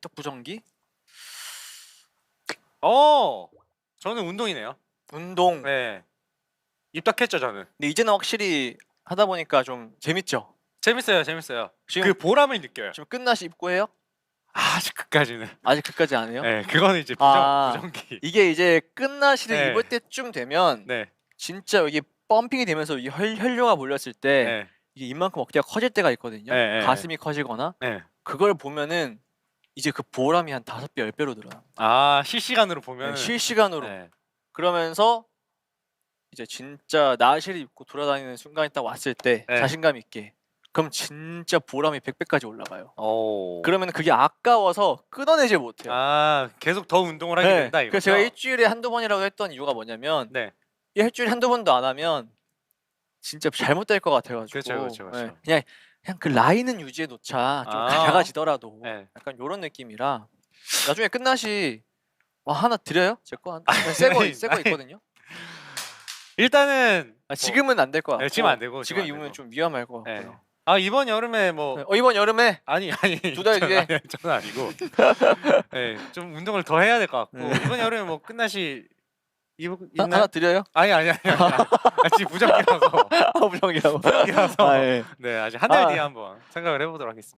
또 부정기? 어, 저는 운동이네요. 운동. 네, 입덕했죠 저는. 근데 이제는 확실히 하다 보니까 좀 재밌죠. 재밌어요, 재밌어요. 지금 그 보람을 느껴요. 지금 끝나시 입고 해요? 아직 그까지는. 아직 그까지 안 해요? 네, 그거는 이제 부정, 아. 부정기. 이게 이제 끝나시를 네. 입을 때쯤 되면 네, 진짜 여기 펌핑이 되면서 이 혈, 혈류가 몰렸을 때 네, 이게 이만큼 어깨가 커질 때가 있거든요. 네, 네, 가슴이 커지거나 네. 그걸 보면은 이제 그 보람이 한 다섯 배, 열 배로 늘어요. 아 실시간으로 보면. 실시간으로. 네. 그러면서 이제 진짜 나시를 입고 돌아다니는 순간이 딱 왔을 때 네. 자신감 있게 그럼 진짜 보람이 100배까지 올라가요. 오. 그러면 그게 아까워서 끊어내질 못해요. 아 계속 더 운동을 하게 네. 된다 이거. 그래서 제가 일주일에 한두 번이라고 했던 이유가 뭐냐면 네. 이 일주일에 한두 번도 안 하면 진짜 잘못될 것 같아가지고 그렇죠, 그렇죠, 그렇죠. 네. 그냥 그냥 그 라인은 유지해 놓자 좀 아. 작아지더라도 네. 약간 이런 느낌이라 나중에 끝나시 와 하나 드려요? 제거 새거 아니, 새거 아니. 있거든요. 일단은 아, 지금은 안 될 것 같고 네, 지금 안 되고, 지금 안 입으면 되고. 좀 위험할 것 네. 같고요. 아 이번 여름에 뭐 네. 어, 이번 여름에 아니 아니 두달 저는 뒤에? 아니, 저는 아니고 네, 좀 운동을 더 해야 될 것 같고 네. 이번 여름에 뭐 끝나시 입 하- 있나? 하나 드려요? 아니 아니 아니 아니 아, 지금 무적이라서 아 부정이라고. 무적이라서 아, 예. 네 아직 한 달 아. 뒤에 한번 생각을 해보도록 하겠습니다.